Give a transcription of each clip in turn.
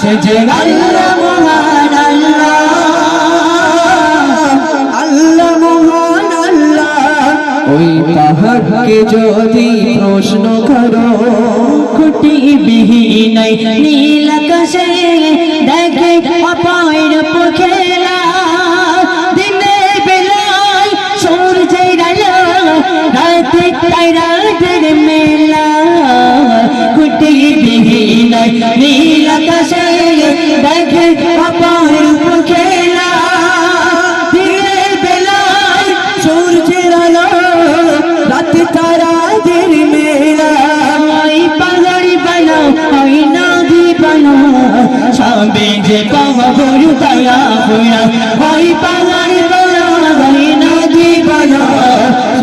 সে যে আল্লাহ মহান আল্লাহ। আল্লাহ মহান আল্লাহ। ওই পাহাড়কে যদি প্রশ্ন করো খুঁটি বিহীন নীল আকাশে দেখে অপায়ের নীল আকাশে দেখে অপায়ের খেলা দিনের বেলায় সূর্যের আলো, রাতে তারাদের মেলা। ওই পাহাড়ি বানাও ওই নদী বানাও সবে যে পাহাড় দয়া হইয়া ওই পাহাড়ি বানাও ওই নদী বানাও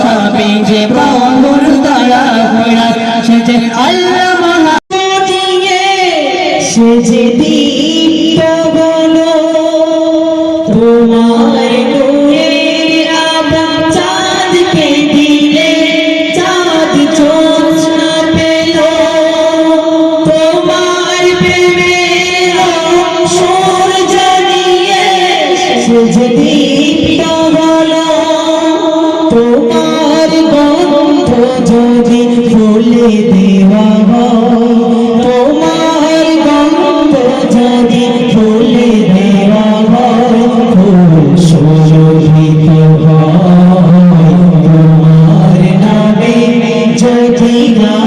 সবে যে পাহাড় দয়া হইয়া সে যে দিনটা গেল, তোমার নূরের আদা চাঁদকে দিলে, চাঁদ চোচনা পেল। তোমার প্রেমের অংশর জানিয়ে সে যে তোমার গন্ধ যদি ভুলে দেওয়া Hallelujah.